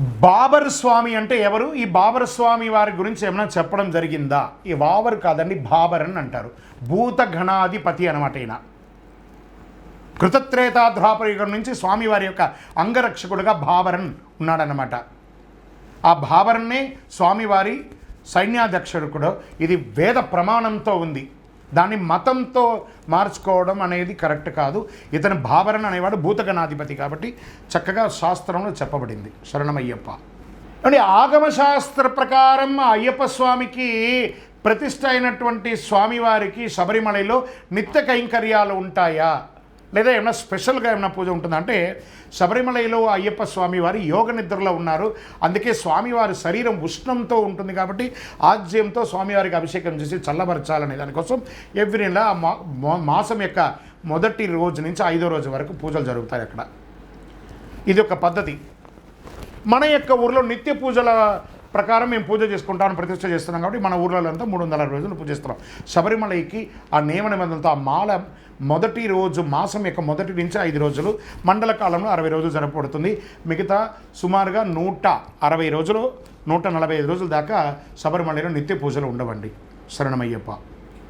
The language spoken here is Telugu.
బాబర్ స్వామి అంటే ఎవరు? ఈ బాబర్ స్వామి వారి గురించి ఏమైనా చెప్పడం జరిగిందా? ఈ బాబర్ కాదండి బాబర్ అని అంటారు. భూత గణాధిపతి అనమాట ఈయన. కృతత్రేతా ద్వాపరయుగం నుంచి స్వామివారి యొక్క అంగరక్షకుడుగా బాబరన్ ఉన్నాడనమాట ఆ బాబరన్నే స్వామివారి సైన్యాధ్యక్షుడు కూడా ఇది వేద ప్రమాణంతో ఉంది. దాన్ని మతంతో మార్చుకోవడం అనేది కరెక్ట్ కాదు. ఇతని భావరణ అనేవాడు భూతగణాధిపతి కాబట్టి చక్కగా శాస్త్రంలో చెప్పబడింది. శరణమయ్యప్ప. అంటే ఆగమ శాస్త్ర ప్రకారం అయ్యప్ప స్వామికి ప్రతిష్ట అయినటువంటి స్వామివారికి శబరిమలలో నిత్య కైంకర్యాలు ఉంటాయా? లేదా ఏమైనా స్పెషల్గా ఏమైనా పూజ ఉంటుందా? అంటే శబరిమలలో అయ్యప్ప స్వామి వారి యోగ నిద్రలో ఉన్నారు. అందుకే స్వామివారి శరీరం ఉష్ణంతో ఉంటుంది కాబట్టి ఆజ్యంతో స్వామివారికి అభిషేకం చేసి చల్లబరచాలనే దానికోసం ఎవ్రీ నెల మా- మాసం యొక్క మొదటి రోజు నుంచి ఐదో రోజు వరకు పూజలు జరుగుతాయి అక్కడ. ఇది ఒక పద్ధతి. మన యొక్క ఊర్లో నిత్య పూజల ప్రకారం మేము పూజ చేసుకుంటామని ప్రతిష్ట చేస్తున్నాం కాబట్టి మన ఊర్లలో అంతా మూడు వందల రోజులు పూజిస్తున్నాం శబరిమలైకి ఆ నియమ నిబంధనలతో ఆ మాల మొదటి రోజు మాసం యొక్క మొదటి నుంచి ఐదు రోజులు మండల కాలంలో అరవై రోజులు జరపబడుతుంది. మిగతా సుమారుగా నూట అరవై రోజులు నూట నలభై ఐదు రోజుల దాకా శబరిమలలో నిత్య పూజలు ఉండవండి. శరణమయ్యప్ప.